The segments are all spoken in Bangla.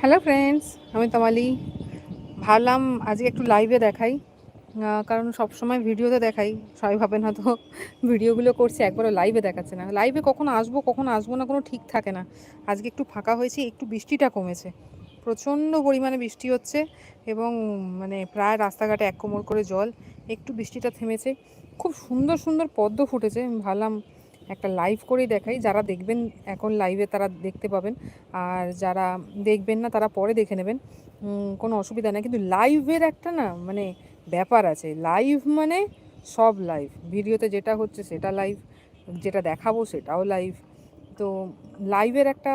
হ্যালো ফ্রেন্ডস আমি তমালি। ভাবলাম আজকে একটু লাইভে দেখাই। কারণ সব সময় ভিডিওতে দেখাই। সবাই ভাবেন হয়তো ভিডিওগুলো করছি, একবারও লাইভে দেখাচ্ছে না। লাইভে কখন আসব কখন আসব না কোনো ঠিক থাকে না। আজকে একটু ফাঁকা হয়েছে, একটু বৃষ্টিটা কমেছে। প্রচণ্ড পরিমাণে বৃষ্টি হচ্ছে এবং মানে প্রায় রাস্তাঘাটে এক কোমর করে জল। একটু বৃষ্টিটা থেমেছে। খুব সুন্দর সুন্দর পদ্ম ফুটেছে। ভাবলাম একটা লাইভ করেই দেখাই। যারা দেখবেন এখন লাইভে তারা দেখতে পাবেন। আর যারা দেখবেন না, তারা পরে দেখে নেবেন। কোনো অসুবিধা নেই। কিন্তু লাইভের একটা না মানে ব্যাপার আছে। লাইভ মানে সব লাইভ ভিডিওতে যেটা হচ্ছে সেটা লাইভ যেটা দেখাবো সেটাও লাইভ তো লাইভের একটা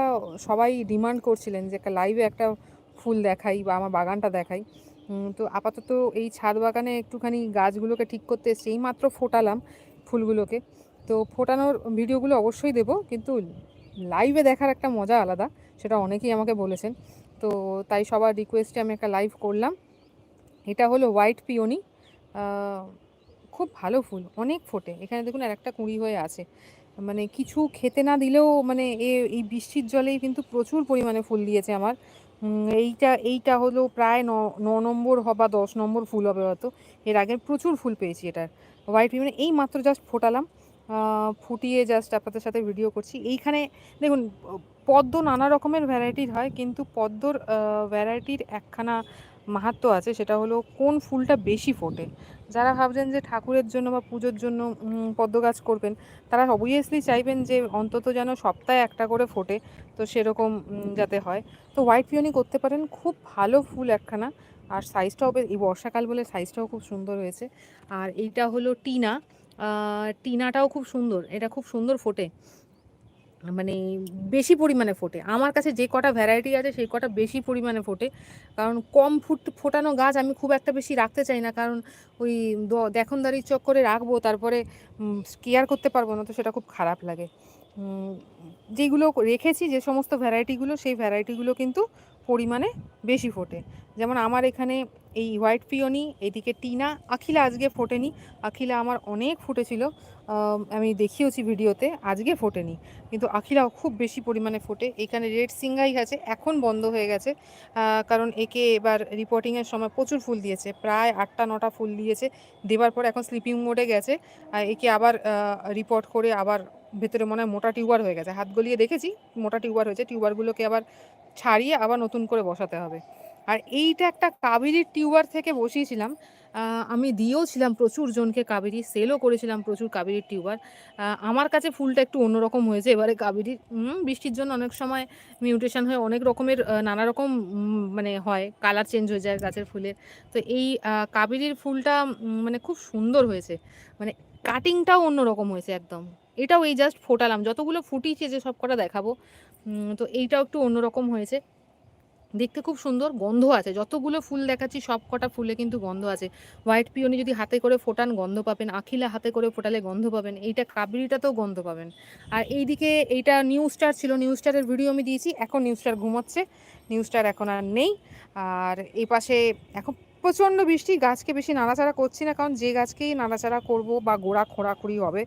সবাই ডিমান্ড করছিলেন যে একটা লাইভে একটা ফুল দেখাই বা আমার বাগানটা দেখাই। তো আপাতত এই ছাদ বাগানে একটুখানি গাছগুলোকে ঠিক করতে এসেছি। এই মাত্র ফোটালাম ফুলগুলোকে। তো ফোটানোর ভিডিওগুলো অবশ্যই দেবো, কিন্তু লাইভে দেখার একটা মজা আলাদা, সেটা অনেকেই আমাকে বলেছেন। তো তাই সবার রিকোয়েস্টে আমি একটা লাইভ করলাম। এটা হলো হোয়াইট পিওনি খুব ভালো ফুল, অনেক ফোটে। এখানে দেখুন আর একটা কুঁড়ি হয়ে আছে। মানে কিছু খেতে না দিলেও মানে এ, এই বৃষ্টির জলেই কিন্তু প্রচুর পরিমাণে ফুল দিয়েছে আমার। এইটা এইটা হলো প্রায় ন নম্বর হ বা দশ নম্বর ফুল হবে হয়তো। এর আগে প্রচুর ফুল পেয়েছি এটার। হোয়াইট পিওনি এই মাত্র জাস্ট ফোটালাম। ফুটিয়ে জাস্ট আপনাদের সাথে ভিডিও করছি। এইখানে দেখুন, পদ্ম নানা রকমের ভ্যারাইটির হয়, কিন্তু পদ্মর ভ্যারাইটির একখানা মাহাত্ম্য আছে, সেটা হলো কোন ফুলটা বেশি ফোটে। যারা ভাবছেন যে ঠাকুরের জন্য বা পুজোর জন্য পদ্ম গাছ করবেন, তারা অবভিয়াসলি চাইবেন যে অন্তত যেন সপ্তাহে একটা করে ফোটে, তো সেরকম যাতে হয়। তো হোয়াইট পিওনি করতে পারেন, খুব ভালো ফুল একখানা আর সাইজটাও এই বর্ষাকাল বলে সাইজটাও খুব সুন্দর হয়েছে। আর এইটা হলো টিনা। টিনাটাও খুব সুন্দর। এটা খুব সুন্দর ফোটে। মানে বেশি পরিমাণে ফোটে। আমার কাছে যে কটা ভ্যারাইটি আছে, সেই কটা বেশি পরিমাণে ফোটে। কারণ কম ফুট, ফোটানো গাছ আমি খুব একটা বেশি রাখতে চাই না। কারণ ওই দেখনদারির চক্করে রাখব, তারপরে কেয়ার করতে পারব না, তো সেটা খুব খারাপ লাগে। যেগুলো রেখেছি, যে সমস্ত ভ্যারাইটিগুলো, সেই ভ্যারাইটিগুলো কিন্তু পরিমাণে বেশি ফোটে। যেমন আমার এখানে এই হোয়াইট পিওনি, এদিকে টিনা, আখিলা আজকে ফোটেনি। আখিলা আমার অনেক ফুটেছিল। আমি দেখিয়েছি ভিডিওতে, আজকে ফোটেনি। কিন্তু আখিলাও খুব বেশি পরিমাণে ফোটে। এখানে রেড সিঙ্গাই আছে, এখন বন্ধ হয়ে গেছে। কারণ একে এবার রিপোর্টিংয়ের সময় প্রচুর ফুল দিয়েছে। প্রায় আটটা, নটা ফুল দিয়েছে। দেবার পর এখন স্লিপিং মোডে গেছে। একে আবার রিপোর্ট করে আবার ভেতরে মনে হয় মোটা টিউবার হয়ে গেছে। হাত গলিয়ে দেখেছি, মোটা টিউবার হয়েছে। টিউবারগুলোকে আবার ছাড়িয়ে আবার নতুন করে বসাতে হবে। আর এইটা একটা কাবেরির টিউবার থেকে বসিয়েছিলাম। আমি দিয়েও ছিলাম প্রচুর জনকে কাবেরি, সেলও করেছিলাম প্রচুর কাবেরির টিউবার। আমার কাছে ফুলটা একটু অন্যরকম হয়েছে। এবারে কাবেরির বৃষ্টির জন্য অনেক সময় মিউটেশন হয়ে অনেক রকমের নানা রকম মানে হয়, কালার চেঞ্জ হয়ে যায় গাছের ফুলের। তো এই কাবেরির ফুলটা মানে খুব সুন্দর হয়েছে। মানে কাটিংটাও অন্যরকম হয়েছে একদম। এটাও এই জাস্ট ফোটালাম। যতগুলো ফুটিয়েছে যে সব কটা দেখাবো তো এইটাও একটু অন্যরকম হয়েছে। দেখতে খুব সুন্দর, গন্ধ আছে। যতগুলো ফুল দেখাচ্ছি, সব কটা ফুলে কিন্তু গন্ধ আছে। হোয়াইট পিওনি যদি হাতে করে ফোটান, গন্ধ পাবেন। আখিলা হাতে করে ফোটালে গন্ধ পাবেন। এইটা কাবরিটাতেও গন্ধ পাবেন। আর এইদিকে এইটা নিউ স্টার ছিল। নিউ স্টারের ভিডিও আমি দিয়েছি। এখন নিউ স্টার ঘুমাচ্ছে। নিউ স্টার এখন আর নেই। আর এই পাশে এখন প্রচণ্ড বৃষ্টি। গাছকে বেশি নাড়াচাড়া করছি না, কারণ যে গাছকেই নাড়াচাড়া করব বা গোড়া খোঁড়াখুড়ি হবে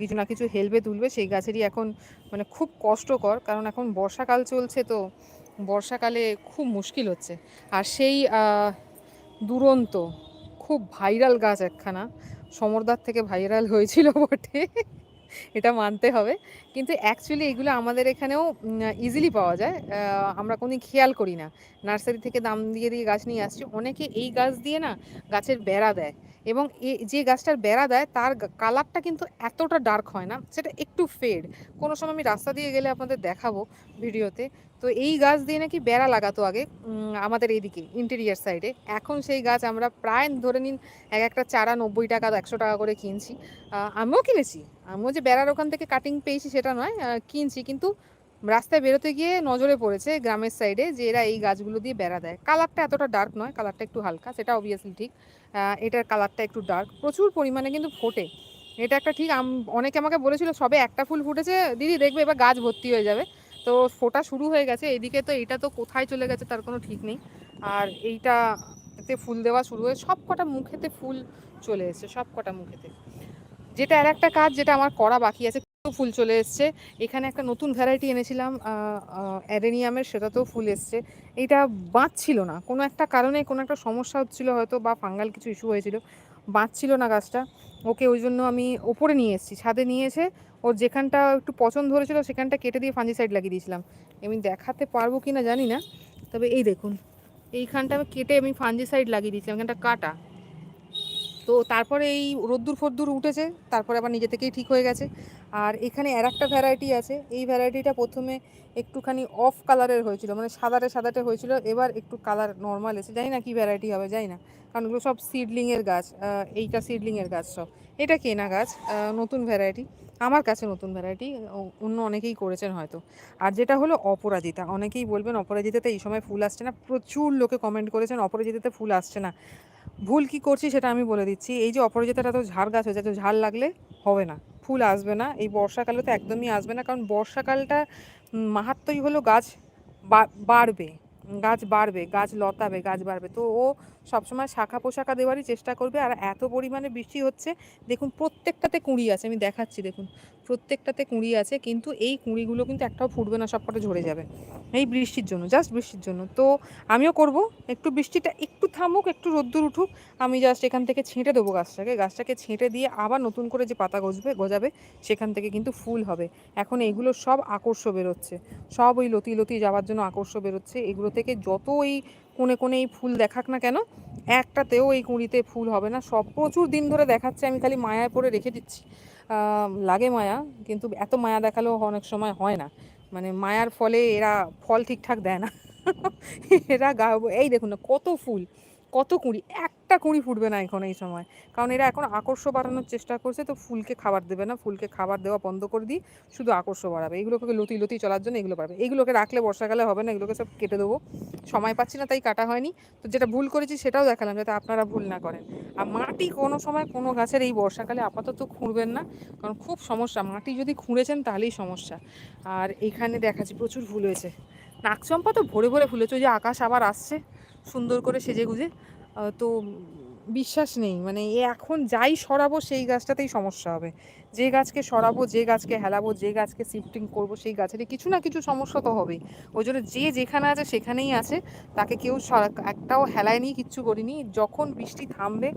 কিছু না কিছু হেলবে তুলবে সেই গাছেরই এখন মানে খুব কষ্টকর, কারণ এখন বর্ষাকাল চলছে তো বর্ষাকালে খুব মুশকিল হচ্ছে। আর সেই দুরন্ত, খুব ভাইরাল গাছ একখানা, সমরদার থেকে ভাইরাল হয়েছিল বটে, এটা মানতে হবে। কিন্তু অ্যাকচুয়ালি এগুলো আমাদের এখানেও ইজিলি পাওয়া যায়। আমরা কোনোদিন খেয়াল করি না। নার্সারি থেকে দাম দিয়ে দিয়ে গাছ নিয়ে আসছি। অনেকে এই গাছ দিয়ে না গাছের বেড়া দেয়। এবং যে গাছটার বেড়া দেয়, তার কালারটা কিন্তু এতটা ডার্ক হয় না, সেটা একটু ফেড কোনো সময় আমি রাস্তা দিয়ে গেলে আপনাদের দেখাবো ভিডিওতে। তো এই গাছ দিয়ে নাকি বেড়া লাগাতো আগে আমাদের এইদিকে ইন্টেরিয়ার সাইডে এখন সেই গাছ আমরা প্রায় ধরে নিন, এক একটা চারা নব্বই টাকা, একশো টাকা করে কিনছি। আমিও কিনেছি। আমিও যে বেড়ার ওখান থেকে কাটিং পেয়েছি, সেটা নয় কিনছি। কিন্তু রাস্তায় বেরোতে গিয়ে নজরে পড়েছে গ্রামের সাইডে যে এরা এই গাছগুলো দিয়ে বেড়া দেয়। কালারটা এতটা ডার্ক নয় কালারটা একটু হালকা, সেটা অবভিয়াসলি ঠিক। এটার কালারটা একটু ডার্ক প্রচুর পরিমাণে কিন্তু ফোটে। এটা একটা ঠিক অনেকে আমাকে বলেছিল, সবে একটা ফুল ফুটেছে, দিদি দেখবে এবার গাছ ভর্তি হয়ে যাবে। তো ফোটা শুরু হয়ে গেছে, এদিকে তো এটা তো কোথায় চলে গেছে তার কোনো ঠিক নেই। আর এইটা এতে ফুল দেওয়া শুরু হয়ে সব কটা মুখেতে ফুল চলে এসেছে সব কটা মুখেতে। যেটা আর একটা কাজ, যেটা আমার করা বাকি আছে ফুল চলে এসছে। এখানে একটা নতুন ভ্যারাইটি এনেছিলাম অ্যাডেনিয়ামের, সেটাতেও ফুল এসছে। এইটা বাঁচছিল না। কোনো একটা কারণে কোনো একটা সমস্যা হচ্ছিল হয়তো বা ফাঙ্গাল কিছু ইস্যু হয়েছিল। বাঁচছিল না গাছটা। ওকে ওই জন্য আমি ওপরে নিয়ে এসেছি। ছাদে নিয়ে এসে ওর যেখানটা একটু পছন্দ ধরেছিল সেখানটা কেটে দিয়ে ফাঞ্জিসাইড লাগিয়ে দিয়েছিলাম। আমি দেখাতে পারব কি না জানি না। তবে এই দেখুন, এইখানটা আমি কেটে আমি ফাঞ্জিসাইড লাগিয়ে দিয়েছিলাম। এখানটা কাটা। তো তারপরে এই রোদ্দুর ফদ্দুর উঠেছে, তারপরে আবার নিজে থেকেই ঠিক হয়ে গেছে। আর এখানে আর একটা ভ্যারাইটি আছে, এই ভ্যারাইটিটা প্রথমে একটুখানি অফ কালারের হয়েছিল মানে সাদাটে সাদাটে হয়েছিল, এবার একটু কালার নর্মাল এসে, জানি না কি ভ্যারাইটি হবে, জানি না। কারণ এগুলো সব সিডলিংয়ের গাছ এইটা সিডলিংয়ের গাছ সব। এটা কেনা গাছ নতুন ভ্যারাইটি আমার কাছে নতুন ভ্যারাইটি অন্য অনেকেই করেছেন হয়তো। আর যেটা হলো অপরাজিতা, অনেকেই বলবেন অপরাজিতাতে এই সময় ফুল আসছে না, প্রচুর লোকে কমেন্ট করেছেন, অপরাজিতাতে ফুল আসছে না। ভুল কি করছি সেটা আমি বলে দিচ্ছি। এই যে অপরাজিতাটা তো ঝাড় গাছ হয়েছে তো ঝাড় লাগলে হবে না। ফুল আসবে না। এই বর্ষাকালে তো একদমই আসবে না। কারণ বর্ষাকালটা মাহাত্মই হলো গাছ বাড়বে। গাছ বাড়বে, গাছ লতাবে, গাছ বাড়বে। তো ও সবসময় শাখা পোশাকা দেওয়ারই চেষ্টা করবে। আর এত পরিমাণে বৃষ্টি হচ্ছে, দেখুন প্রত্যেকটাতে কুঁড়ি আছে, আমি দেখাচ্ছি, দেখুন। প্রত্যেকটাতে কুঁড়ি আছে, কিন্তু এই কুঁড়িগুলো কিন্তু একটাও ফুটবে না, সবকটা ঝরে যাবে। এই বৃষ্টির জন্য জাস্ট বৃষ্টির জন্য। তো আমিও করব, একটু বৃষ্টিটা একটু থামুক, একটু রোদ্দুর উঠুক, আমি জাস্ট এখান থেকে ছেঁটে দেবো গাছটাকে। গাছটাকে ছেঁটে দিয়ে আবার নতুন করে যে পাতা গজবে, গজাবে, সেখান থেকে কিন্তু ফুল হবে। এখন এগুলো সব আকর্ষ বেরোচ্ছে। সব ওই লতি লতি যাওয়ার জন্য আকর্ষ বেরোচ্ছে। এগুলো থেকে যত এই কোণে কোনে এই ফুল দেখাক না কেন, একটাতেও এই কুঁড়িতে ফুল হবে না। সব প্রচুর দিন ধরে দেখাচ্ছে, আমি খালি মায়ায় পরে রেখে দিচ্ছি। লাগে মায়া, কিন্তু এত মায়া দেখালেও অনেক সময় হয় না। মানে মায়ার ফলে এরা ফল ঠিকঠাক দেয় না। এরা গা এই দেখুন না, কত ফুল। কত কুঁড়ি, একটা কুঁড়ি ফুটবে না এখন এই সময়। কারণ এরা এখন আকর্ষ বাড়ানোর চেষ্টা করছে, তো ফুলকে খাবার দেবে না। ফুলকে খাবার দেওয়া বন্ধ করে দিয়ে শুধু আকর্ষ বাড়াবে। এগুলোকে লতি লতি চলার জন্য এগুলো পারবে এগুলোকে রাখলে বর্ষাকালে হবে না, এগুলোকে সব কেটে দেবো। সময় পাচ্ছি না, তাই কাটা হয়নি। তো যেটা ভুল করেছি সেটাও দেখালাম, যাতে আপনারা ভুল না করেন। আর মাটি কোনো সময় কোনো গাছের এই বর্ষাকালে আপাতত খুঁড়বেন না, কারণ খুব সমস্যা। মাটি যদি খুঁড়েছেন তাহলেই সমস্যা। আর এখানে দেখাচ্ছি, প্রচুর ফুল হয়েছে। নাকচম্পা তো ভরে ভরে ফুলেছে, ওই যে আকাশ আবার আসছে। সুন্দর করে সেজে গুজে তো বিশ্বাস নেই। মানে এখন যাই সরাবো সেই গাছটাতেই সমস্যা হবে। যে গাছকে সরাবো, যে গাছকে হেলাবো, যে গাছকে শিফটিং করব সেই গাছেরই কিছু না কিছু সমস্যা তো হবেই। ওই জন্য যে যেখানে আছে সেখানেই আছে। তাকে কেউ একটাও হেলায়নি কিচ্ছু করিনি। যখন বৃষ্টি থামবে,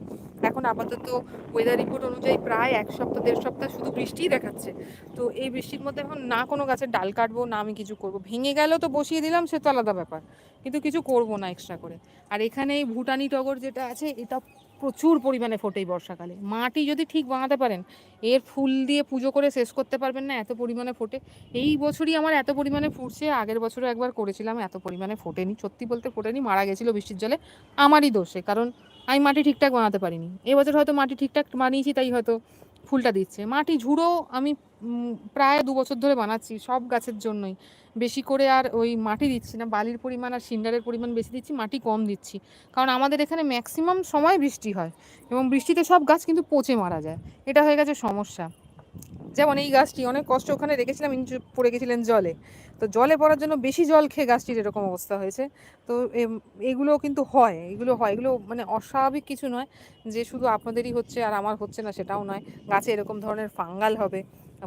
এখন আপাতত ওয়েদার রিপোর্ট অনুযায়ী প্রায় এক সপ্তাহ, দেড় সপ্তাহ শুধু বৃষ্টিই দেখাচ্ছে। তো এই বৃষ্টির মধ্যে এখন না কোনো গাছের ডাল কাটবো, না আমি কিছু করব। ভেঙে গেলেও তো বসিয়ে দিলাম, সে তো আলাদা ব্যাপার। কিন্তু কিছু করব না এক্সট্রা করে। আর এখানে এই ভুটানি টগর যেটা আছে, এটা প্রচুর পরিমাণে ফোটে এই বর্ষাকালে। মাটি যদি ঠিক বানাতে পারেন, এর ফুল দিয়ে পুজো করে শেষ করতে পারবেন না এত পরিমাণে ফোটে। এই বছরই আমার এত পরিমাণে ফুটছে, আগের বছরও একবার করেছিলাম, এত পরিমাণে ফোটেনি। সত্যি বলতে ফোটেনি, মারা গেছিল বৃষ্টির জলে। আমারই দোষে কারণ আমি মাটি ঠিকঠাক বানাতে পারিনি। এবছর হয়তো মাটি ঠিকঠাক বানিয়েছি, তাই হয়তো ফুলটা দিচ্ছে। মাটি ঝুড়ো আমি প্রায় দু বছর ধরে বানাচ্ছি সব গাছের জন্যই। বেশি করে আর ওই মাটি দিচ্ছি না, বালির পরিমাণ আর সিন্ডারের পরিমাণ বেশি দিচ্ছি, মাটি কম দিচ্ছি। কারণ আমাদের এখানে ম্যাক্সিমাম সময় বৃষ্টি হয় এবং বৃষ্টিতে সব গাছ কিন্তু পচে মারা যায়। এটা হয়ে গেছে সমস্যা। যেমন এই গাছটি অনেক কষ্ট ওখানে রেখেছিলাম ইনি পড়ে গেছিলেন জলে। তো জলে পড়ার জন্য বেশি জল খেয়ে গাছটির এরকম অবস্থা হয়েছে। তো এগুলো কিন্তু হয়, এগুলো হয়। এগুলো মানে অস্বাভাবিক কিছু নয় যে শুধু আপনাদেরই হচ্ছে আর আমার হচ্ছে না, সেটাও নয়। গাছে এরকম ধরনের ফাঙ্গাল হবে।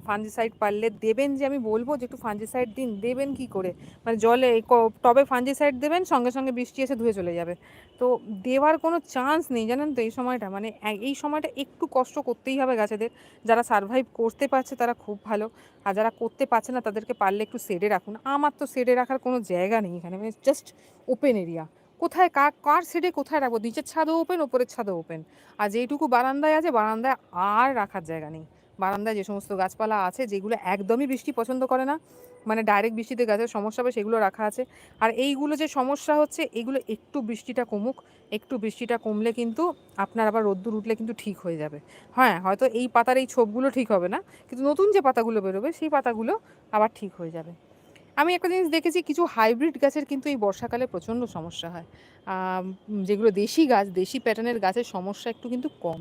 ফাঞ্জিসাইড পারলে দেবেন যে আমি বলব যে একটু ফাঞ্জিসাইড দিন, দেবেন কি করে? মানে জলে টবে ফাঞ্জিসাইড দেবেন, সঙ্গে সঙ্গে বৃষ্টি এসে ধুয়ে চলে যাবে। তো দেওয়ার কোনো চান্স নেই, জানেন তো এই সময়টা। মানে এই সময়টা একটু কষ্ট করতেই হবে গাছেদের। যারা সারভাইভ করতে পারছে তারা খুব ভালো। আর যারা করতে পারছে না, তাদেরকে পারলে একটু সেডে রাখুন। আমার তো সেডে রাখার কোনো জায়গা নেই এখানে। মানে জাস্ট ওপেন এরিয়া কোথায় কার কার সেডে কোথায় রাখব? নিচের ছাদও ওপেন ওপরের ছাদও ওপেন আর যেইটুকু বারান্দায় আছে, বারান্দায় আর রাখার জায়গা নেই। বারান্দায় যে সমস্ত গাছপালা আছে, যেগুলো একদমই বৃষ্টি পছন্দ করে না মানে ডাইরেক্ট বৃষ্টিতে গাছের সমস্যা হবে, সেগুলো রাখা আছে। আর এইগুলো যে সমস্যা হচ্ছে, এগুলো একটু বৃষ্টিটা কমুক, একটু বৃষ্টিটা কমলে কিন্তু আপনার আবার রোদ্দুর উঠলে কিন্তু ঠিক হয়ে যাবে। হ্যাঁ হয়তো এই পাতার এই ছোপগুলো ঠিক হবে না, কিন্তু নতুন যে পাতাগুলো বেরোবে, সেই পাতাগুলো আবার ঠিক হয়ে যাবে। আমি একটা জিনিস দেখেছি, কিছু হাইব্রিড গাছের কিন্তু এই বর্ষাকালে প্রচণ্ড সমস্যা হয়। যেগুলো দেশি গাছ, দেশি প্যাটার্নের গাছের সমস্যা একটু কিন্তু কম।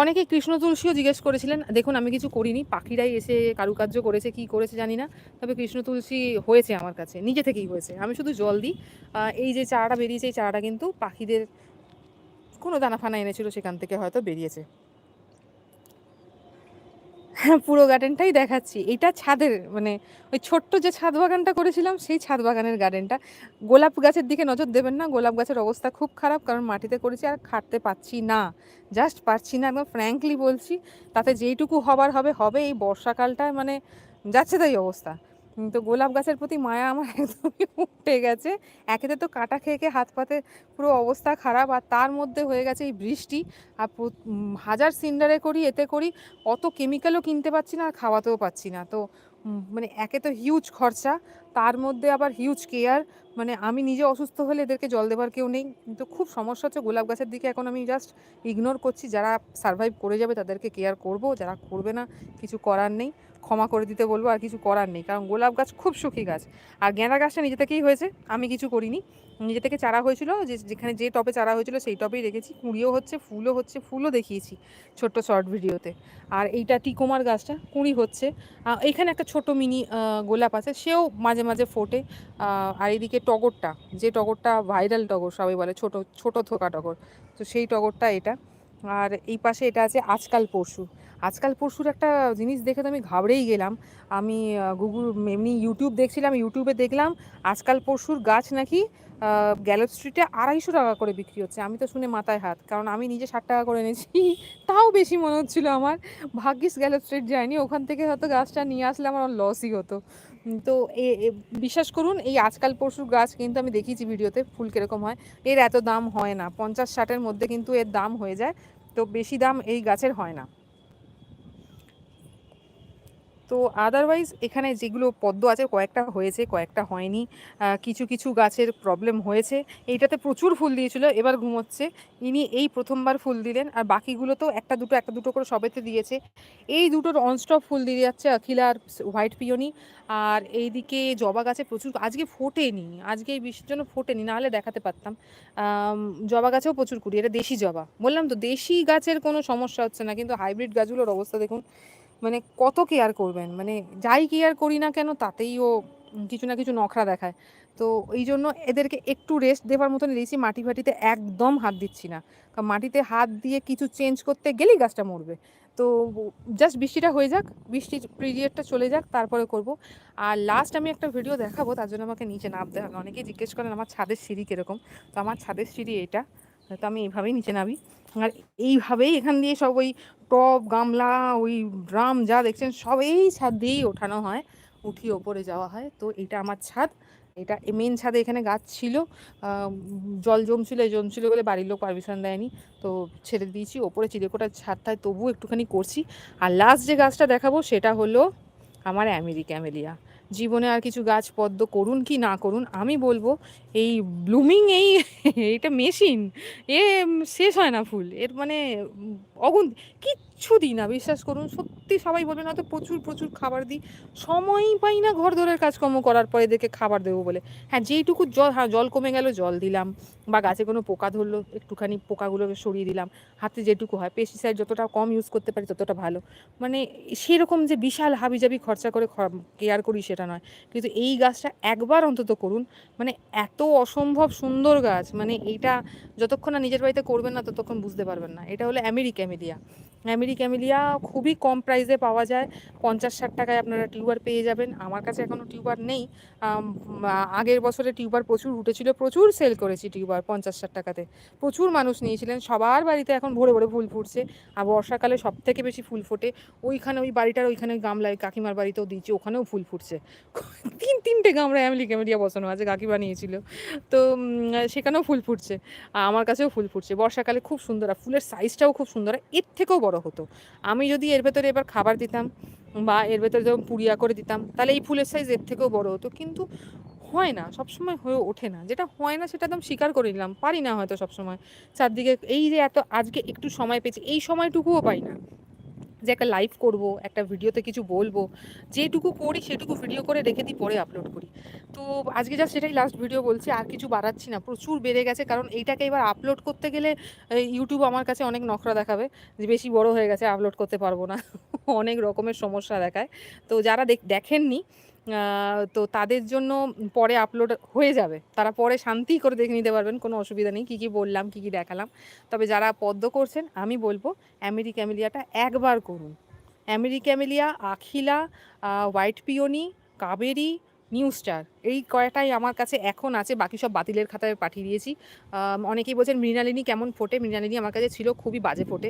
অনেকে কৃষ্ণ তুলসীও জিজ্ঞেস করেছিলেন, দেখুন, আমি কিছু করিনি, পাখিরাই এসে কারুকার্য করেছে, কি করেছে জানি না, তবে কৃষ্ণ তুলসী হয়েছে আমার কাছে, নিজে থেকেই হয়েছে, আমি শুধু জল দিই। এই যে চারাটা বেরিয়েছে, এই চারাটা কিন্তু পাখিদের কোনো দানা ফানা এনেছিল সেখান থেকে হয়তো বেরিয়েছে। পুরো গার্ডেনটাই দেখাচ্ছি। এটা ছাদের মানে ওই ছোট্ট যে ছাদ বাগানটা করেছিলাম, সেই ছাদ বাগানের গার্ডেনটা। গোলাপ গাছের দিকে নজর দেবেন না, গোলাপ গাছের অবস্থা খুব খারাপ, কারণ মাটিতে করেছি আর খাটতে পাচ্ছি না। জাস্ট পারছি না, একদম ফ্র্যাঙ্কলি বলছি, তাতে যেইটুকু হবার হবে হবে এই বর্ষাকালটায় মানে যাচ্ছে তাই অবস্থা। তো গোলাপ গাছের প্রতি মায়া আমার একদমই উঠে গেছে। একেতে তো কাটা খেয়ে খেয়ে হাত পাতে পুরো অবস্থা খারাপ আর তার মধ্যে হয়ে গেছে এই বৃষ্টি। আর হাজার সিন্ডারে করি, এতে করি, অত কেমিক্যালও কিনতে পাচ্ছি না আর খাওয়াতেও পাচ্ছি না। তো মানে একে তো হিউজ খরচা, তার মধ্যে আবার হিউজ কেয়ার মানে আমি নিজে অসুস্থ হলে এদেরকে জল দেবার কেউ নেই কিন্তু খুব সমস্যা হচ্ছে। গোলাপ গাছের দিকে এখন আমি জাস্ট ইগনোর করছি। যারা সার্ভাইভ করে যাবে তাদেরকে কেয়ার করব যারা করবে না কিছু করার নেই। ক্ষমা করে দিতে বলব আর কিছু করার নেই। কারণ গোলাপ গাছ খুব সুখী গাছ। আর গেঁদা গাছটা নিজে থেকেই হয়েছে আমি কিছু করিনি। নিজে থেকে চারা হয়েছিল যে যেখানে যে টবে চারা হয়েছিল সেই টবেই রেখেছি। কুঁড়িও হচ্ছে ফুলও হচ্ছে ফুলও দেখিয়েছি ছোট্ট শর্ট ভিডিওতে আর এইটা টিকোমার গাছটা কুঁড়ি হচ্ছে। আহ, এইখানে একটা ছোট মিনি গোলাপ আছে সেও মাঝে মাঝে ফোটে। আর এইদিকে টগরটা, যে টগরটা ভাইরাল টগর সবাই বলে, ছোট ছোট থোকা টগর। তো সেই টগরটা এটা। আর এই পাশে এটা আছে আজকাল পরশু। আজকাল পরশুর একটা জিনিস দেখে তো আমি ঘাবড়েই গেলাম। আমি গুগল এমনি ইউটিউব দেখছিলাম ইউটিউবে দেখলাম, আজকাল পরশুর গাছ নাকি গ্যালপ স্ট্রিটে আড়াইশো টাকা করে বিক্রি হচ্ছে। আমি তো শুনে মাথায় হাত, কারণ আমি নিজে ষাট টাকা করে এনেছি। তাও বেশি মনে হচ্ছিল আমার। ভাগ্যিস গ্যালপ স্ট্রিট যায়নি, ওখান থেকে হয়তো গাছটা নিয়ে আসলে আমার লসই হতো। তো এ বিশ্বাস করুন, এই আজকাল পরশুর গাছ কিন্তু আমি দেখিয়েছি ভিডিওতে ফুল কীরকম হয়। এর এত দাম হয় না, পঞ্চাশ ষাটের মধ্যে কিন্তু এর দাম হয়ে যায়, তো বেশি দাম এই গাছের হয় না। তো আদারওয়াইজ এখানে যেগুলো পদ্ম আছে, কয়েকটা হয়েছে, কয়েকটা হয়নি। কিছু কিছু গাছের প্রবলেম হয়েছে। এইটাতে প্রচুর ফুল দিয়েছিল, এবার ঘুমোচ্ছে। ইনি এই প্রথমবার ফুল দিলেন, আর বাকিগুলো তো একটা দুটো একটা দুটো করে সবেতে দিয়েছে। এই দুটোর অনস্টপ ফুল দিয়ে যাচ্ছে আখিলা আর হোয়াইট পিওনি আর এইদিকে জবা গাছে প্রচুর, আজকে ফোটেনি, আজকে এই বৃষ্টির জন্য ফোটেনি নাহলে দেখাতে পারতাম। জবা গাছেও প্রচুর কুড়ি, এটা দেশি জবা। বললাম তো, দেশি গাছের কোনো সমস্যা হচ্ছে না, কিন্তু হাইব্রিড গাছগুলোর অবস্থা দেখুন। মানে কত কেয়ার করবেন? মানে যাই কেয়ার করি না কেন তাতেই ও কিছু না কিছু নখরা দেখায়। তো এই জন্য এদেরকে একটু রেস্ট দেওয়ার মতন দিয়েছি, মাটি ফাটিতে একদম হাত দিচ্ছি না। কারণ মাটিতে হাত দিয়ে কিছু চেঞ্জ করতে গেলেই গাছটা মরবে। তো জাস্ট বৃষ্টিটা হয়ে যাক, বৃষ্টির পিরিয়ডটা চলে যাক, তারপরে করব। আর লাস্ট আমি একটা ভিডিও দেখাবো, তার জন্য আমাকে নিচে নামতে হবে। অনেকেই জিজ্ঞেস করেন, আমার ছাদের সিঁড়ি কীরকম? তো আমার ছাদের সিঁড়ি এটা। তো আমি এইভাবেই নিচে নামি। আর এইভাবেই এখান দিয়ে সব ওই টব গামলা, ওই ড্রাম যা দেখছেন সব এই ছাদ দিয়েই ওঠানো হয়, উঠিয়ে ওপরে যাওয়া হয়। তো এটা আমার ছাদ, এটা মেন ছাদে এখানে গাছ ছিল। জল জমছিল, এই জমছিল বলে বাড়ির লোক পারমিশন দেয়নি। তো ছেড়ে দিয়েছি, ওপরে চিলেকোটার ছাদটায় তবুও একটুখানি করছি। আর লাস্ট যে গাছটা দেখাবো সেটা হলো আমার আমেরিকা ক্যামেলিয়া। জীবনে আর কিছু গাছ পদ্ম করুন কি না করুন, আমি বলব এই ব্লুমিং এই, এইটা মেশিন এ, শেষ হয় না ফুল। এর মানে উম, অগুন কিচ্ছু দিই না বিশ্বাস করুন। সত্যি সবাই বলবেন হয়তো প্রচুর প্রচুর খাবার দিই। সময়ই পাই না ঘর দরের কাজকর্ম করার পরে এদেরকে খাবার দেবো বলে। হ্যাঁ যেইটুকু জল হ্যাঁ জল কমে গেল জল দিলাম বা গাছে কোনো পোকা ধরলো একটুখানি পোকাগুলোকে সরিয়ে দিলাম। হাতে যেটুকু হয় পেস্টিসাইড যতটা কম ইউজ করতে পারি ততটা ভালো। মানে সেরকম যে বিশাল হাবিজাবি খরচা করে কেয়ার করি সেটা নয়। কিন্তু এই গাছটা একবার অন্তত করুন মানে এত অসম্ভব সুন্দর গাছ মানে এইটা যতক্ষণ না নিজের বাড়িতে করবেন না ততক্ষণ বুঝতে পারবেন না। এটা হলো আমেরিকা ক্যামেলিয়া। আমেরিকা ক্যামেলিয়া খুবই কম প্রাইসে পাওয়া যায়। পঞ্চাশ, ষাট টাকায় আপনারা টিউবার পেয়ে যাবেন। আমার কাছে এখনও টিউবার নেই। আগের বছরে টিউবার প্রচুর উঠেছিল। প্রচুর সেল করেছি টিউবার পঞ্চাশ, ষাট টাকাতে। প্রচুর মানুষ নিয়েছিলেন। সবার বাড়িতে এখন ভরে ভরে ফুল ফুটছে। আর বর্ষাকালে সব থেকে বেশি ফুল ফোটে ওইখানে ওই বাড়িটার ওইখানে গামলায় কাকিমার বাড়িতেও দিয়েছি। ওখানেও ফুল ফুটছে। তিন, তিনটে গামলায় আমেলি ক্যামেলিয়া বসানো আছে, কাকিমা নিয়েছিল। তো সেখানেও ফুল ফুটছে। আর আমার কাছেও ফুল ফুটছে। বর্ষাকালে খুব সুন্দর। আর ফুলের সাইজটাও খুব সুন্দর। এর থেকেও বড় হতো। আমি যদি এর ভেতরে এবার খাবার দিতাম বা এর ভেতরে যখন পুড়িয়া করে দিতাম, তাহলে এই ফুলের সাইজ এর থেকেও বড় হতো। কিন্তু হয় না, সবসময় হয়ে ওঠে না। যেটা হয় না, সেটা একদম স্বীকার করে নিলাম। পারি না হয়তো সবসময়। চারদিকে এই যে এত, আজকে একটু সময় পেয়েছি, এই সময়টুকুও পাই না। যে একটা লাইভ করব, একটা ভিডিওতে কিছু বলব, যেটুকু করি সেটুকু ভিডিও করে রেখে দিই, পরে আপলোড করি। তো আজকে যা সেটাই লাস্ট ভিডিও বলছি, আর কিছু বাড়াচ্ছি না, প্রচুর বেড়ে গেছে, কারণ এইটাকে এবার আপলোড করতে গেলে ইউটিউব আমার কাছে অনেক নখরা দেখাবে, যে বেশি বড় হয়ে গেছে আপলোড করতে পারব না, অনেক রকমের সমস্যা দেখায়। তো যারা দেখ- দেখেননি তো তাদের জন্য পরে আপলোড হয়ে যাবে। তারা পরে শান্তি করে দেখে নিতে পারবেন, কোনো অসুবিধা নেই। কী কী বললাম, কী কী দেখালাম। তবে যারা পদ্ম করছেন, আমি বলব অ্যামেরি ক্যামেলিয়াটা একবার করুন। আমেরিক্যামেলিয়া Akhila white peony, Kaveri new star. এই কয়টাই আমার কাছে এখন আছে, বাকি সব বাতিলের খাতায় পাঠিয়ে দিয়েছি। অনেকেই বলছেন, মৃণালিনী কেমন ফোটে? মৃণালিনী আমার কাছে ছিল খুবই বাজে ফোটে।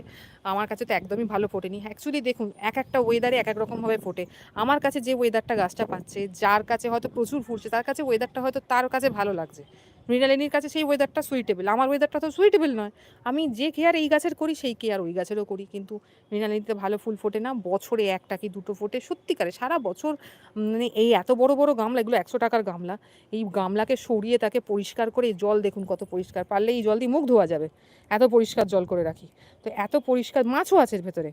আমার কাছে তো একদমই ভালো ফোটেনি। অ্যাকচুয়ালি দেখুন, এক একটা ওয়েদারে এক এক রকমভাবে ফোটে। আমার কাছে যে ওয়েদারটা গাছটা পাচ্ছে, যার কাছে হয়তো প্রচুর ফুটছে, তার কাছে ওয়েদারটা হয়তো তার কাছে ভালো লাগছে। মৃণালিনীর কাছে সেই ওয়েদারটা সুইটেবল আমার ওয়েদারটা তো সুইটেবল নয়। আমি যে কেয়ার এই গাছের করি, সেই কেয়ার ওই গাছেরও করি। কিন্তু মৃণালিনীতে ভালো ফুল ফোটে না। বছরে একটা কি দুটো ফোটে? সত্যিকারে সারা বছর মানে এই এত বড় বড় গামলা, এগুলো একশো টাকার গামলা। এই গামলাকে সরিয়ে তাকে পরিষ্কার করে জল দেখুন কত পরিষ্কার। পারলে এই জল দিয়ে মুখ ধোয়া যাবে। এত পরিষ্কার জল করে রাখি। তো এত পরিষ্কার মাছও আছে ভেতরে।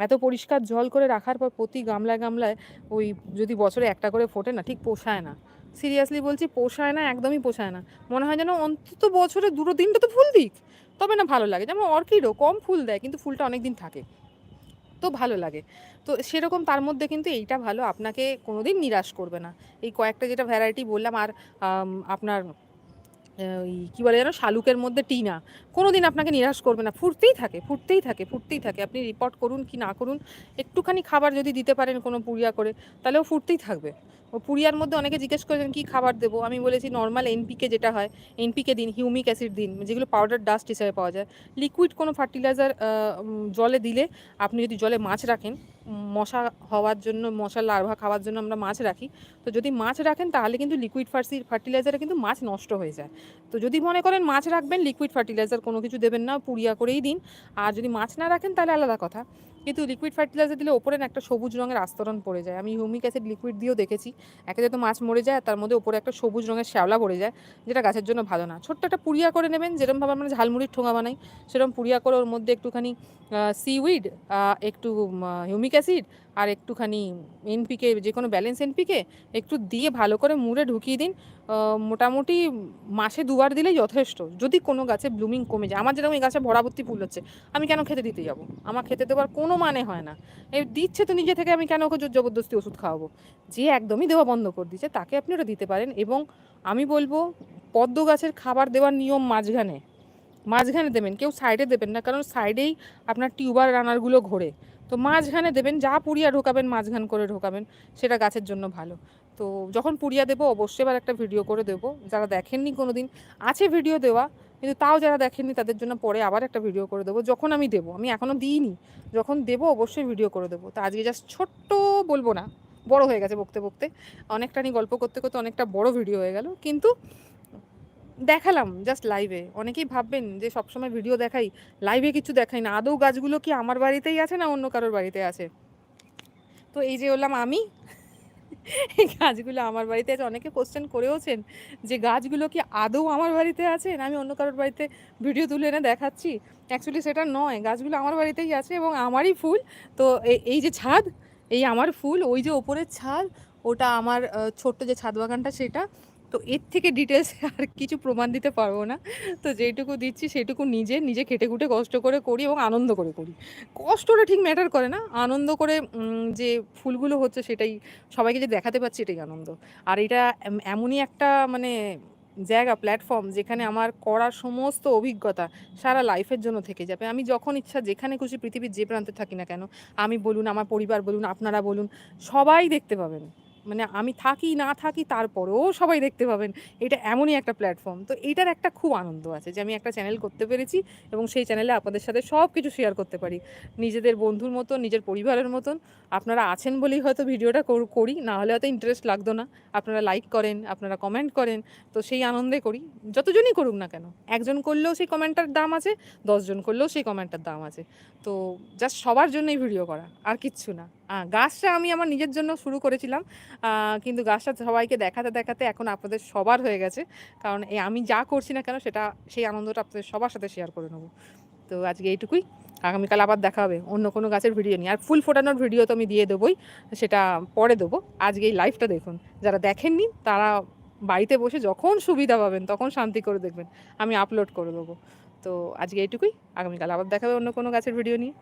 এত পরিষ্কার জল করে রাখার পর প্রতি গামলায় গামলায় ওই যদি বছরে একটা করে ফোটে না, ঠিক পোষায় না। সিরিয়াসলি বলছি পোষায় না, একদমই পোষায় না। মনে হয় যেন অন্তত বছরে দুটো দিনটা তো ফুল দিক। তবে না ভালো লাগে। যেমন অর্কিডও কম ফুল দেয়, কিন্তু ফুলটা অনেক দিন থাকে। তো ভালো লাগে। তো সেরকম তার মধ্যে কিন্তু এইটা ভালো, আপনাকে কোনো দিন নিরাশ করবে না। এই কয়েকটা যেটা ভ্যারাইটি বললাম আর আপনার ওই কী বলে যেন, শালুকের মধ্যে টিনা কোনো দিন আপনাকে নিরাশ করবে না। ফুটতেই থাকে ফুটতেই থাকে ফুটতেই থাকে। আপনি রিপোর্ট করুন কি না করুন, একটুখানি খাবার যদি দিতে পারেন কোনো পুড়িয়া করে, তাহলেও ফুটতেই থাকবে। ও পুড়িয়ার মধ্যে অনেকে জিজ্ঞেস করেছেন, কি খাবার দেবো? আমি বলেছি, নর্মাল এনপিকে যেটা হয় এনপিকে দিন হিউমিক অ্যাসিড দিন, যেগুলো পাউডার ডাস্ট হিসাবে পাওয়া যায়। লিকুইড কোনো ফার্টিলাইজার জলে দিলে আপনি যদি জলে মাছ রাখেন মশা হওয়ার জন্য, মশার লার্ভা খাওয়ার জন্য আমরা মাছ রাখি। তো যদি মাছ রাখেন, তাহলে কিন্তু লিকুইড ফার্সি ফার্টিলাইজারে কিন্তু মাছ নষ্ট হয়ে যায়। তো যদি মনে করেন মাছ রাখবেন লিকুইড ফার্টিলাইজার কোনো কিছু দেবেন না পুড়িয়া করেই দিন। আর যদি মাছ না রাখেন, তাহলে আলাদা কথা। কিন্তু লিকুইড ফার্টিলাইজার দিলে ওপরে একটা সবুজ রঙের আস্তরণ পড়ে যায়। আমি হিউমিক অ্যাসিড লিকুইড দিয়েও দেখেছি। একে তো মাছ মরে যায়, তার মধ্যে ওপরে একটা সবুজ রঙের শ্যাওলা পড়ে যায়, যেটা গাছের জন্য ভালো না। ছোট্ট একটা পুড়িয়া করে নেবেন যেরকমভাবে আমরা ঝালমুড়ির ঠোঙা বানাই সেরকম পুড়িয়া করে ওর মধ্যে একটুখানি সিউইড একটু হিউমিক অ্যাসিড আর একটুখানি এনপিকে যে কোনো ব্যালেন্স এনপিকে একটু দিয়ে ভালো করে মুড়ে ঢুকিয়ে দিন। মোটামুটি মাসে দুবার দিলেই যথেষ্ট। যদি কোনো গাছে ব্লুমিং কমে যায়, আমার যেরকম এই গাছে ভরাভর্তি ফুল হচ্ছে, আমি কেন খেতে দিতে যাব? আমার খেতে দেওয়ার কোনো মানে হয় না। এই দিচ্ছে তো নিজে থেকে আমি কেন ওকে জোর জবরদস্তি ওষুধ খাওয়াবো? যে একদমই দেওয়া বন্ধ করে দিচ্ছে তাকে আপনি ওটা দিতে পারেন এবং আমি বলব, পদ্ম গাছের খাবার দেওয়ার নিয়ম মাঝখানে মাঝখানে দেবেন, কেউ সাইডে দেবেন না, কারণ সাইডেই আপনার টিউবার রানারগুলো ঘোরে। তো মাঝখানে দেবেন, যা পুড়িয়া ঢোকাবেন, মাঝখান করে ঢোকাবেন, সেটা গাছের জন্য ভালো। তো যখন পুড়িয়া দেবো, অবশ্যই এবার একটা ভিডিও করে দেবো। যারা দেখেননি কোনো দিন আছে ভিডিও দেওয়া, কিন্তু তাও যারা দেখেননি, তাদের জন্য পরে আবার একটা ভিডিও করে দেবো, যখন আমি দেবো। আমি এখনও দিইনি, যখন দেবো, অবশ্যই ভিডিও করে দেবো। তো আজকে জাস্ট ছোট্ট বলব না, বড় হয়ে গেছে বকতে বকতে। অনেকটা নিয়ে গল্প করতে করতে অনেকটা বড় ভিডিও হয়ে গেল, কিন্তু দেখালাম জাস্ট লাইভে অনেকেই ভাববেন যে সবসময় ভিডিও দেখাই লাইভে কিছু দেখাই না। আদৌ গাছগুলো কি আমার বাড়িতেই আছে না অন্য কারোর বাড়িতে আছে? তো এই যে হলাম আমি। এই গাছগুলো আমার বাড়িতে আছে। অনেকে কোশ্চেন করেওছেন যে গাছগুলো কি আদৌ আমার বাড়িতে আছে না আমি অন্য কারোর বাড়িতে ভিডিও তুলে এনে দেখাচ্ছি? অ্যাকচুয়ালি সেটা নয়। গাছগুলো আমার বাড়িতেই আছে এবং আমারই ফুল। তো এই যে ছাদ, এই আমার ফুল, ওই যে ওপরের ছাদ, ওটা আমার ছোট্ট যে ছাদ বাগানটা সেটা। তো এর থেকে ডিটেলস আর কিছু প্রমাণ দিতে পারব না। তো যেইটুকু দিচ্ছি সেটুকু নিজে নিজে খেটে খুটে কষ্ট করে করি এবং আনন্দ করে করি। কষ্টটা ঠিক ম্যাটার করে না। আনন্দ করে যে ফুলগুলো হচ্ছে সেটাই সবাইকে যে দেখাতে পারছি এটাই আনন্দ। আর এটা এমনই একটা মানে জায়গা প্ল্যাটফর্ম যেখানে আমার করার সমস্ত অভিজ্ঞতা সারা লাইফের জন্য থেকে যাবে। আমি যখন ইচ্ছা যেখানে খুশি পৃথিবীর যে প্রান্তে থাকি না কেন, আমি বলুন, আমার পরিবার বলুন, আপনারা বলুন, সবাই দেখতে পাবেন। মানে আমি থাকি, না থাকি তারপরেও সবাই দেখতে পাবেন। এটা এমনই একটা প্ল্যাটফর্ম তো এইটার একটা খুব আনন্দ আছে যে আমি একটা চ্যানেল করতে পেরেছি এবং সেই চ্যানেলে আপনাদের সাথে সব কিছু শেয়ার করতে পারি। নিজেদের বন্ধুর মতন, নিজের পরিবারের মতন। আপনারা আছেন বলেই হয়তো ভিডিওটা করি না হলে হয়তো ইন্টারেস্ট লাগতো না। আপনারা লাইক করেন, আপনারা কমেন্ট করেন, তো সেই আনন্দে করি। যতজনই করুক না কেন, একজন করলেও সেই কমেন্টটার দাম আছে, দশজন করলেও সেই কমেন্টটার দাম আছে। তো জাস্ট সবার জন্যই ভিডিও করা, আর কিচ্ছু না। গাছটা আমি আমার নিজের জন্য শুরু করেছিলাম। কিন্তু গাছটা সবাইকে দেখাতে দেখাতে এখন আপনাদের সবার হয়ে গেছে। কারণ এই আমি যা করছি না কেন সেটা, সেই আনন্দটা আপনাদের সবার সাথে শেয়ার করে নেব। তো আজকে এইটুকুই। আগামীকাল আবার দেখা হবে অন্য কোনো গাছের ভিডিও নিয়ে। আর ফুল ফোটানোর ভিডিও তো আমি দিয়ে দেবোই, সেটা পরে দেবো। আজকে এই লাইভটা দেখুন। যারা দেখেননি, তারা বাড়িতে বসে যখন সুবিধা পাবেন, তখন শান্তি করে দেখবেন। আমি আপলোড করে দেবো। তো আজকে এইটুকুই। আগামীকাল আবার দেখা হবে অন্য কোনো গাছের ভিডিও নিয়ে।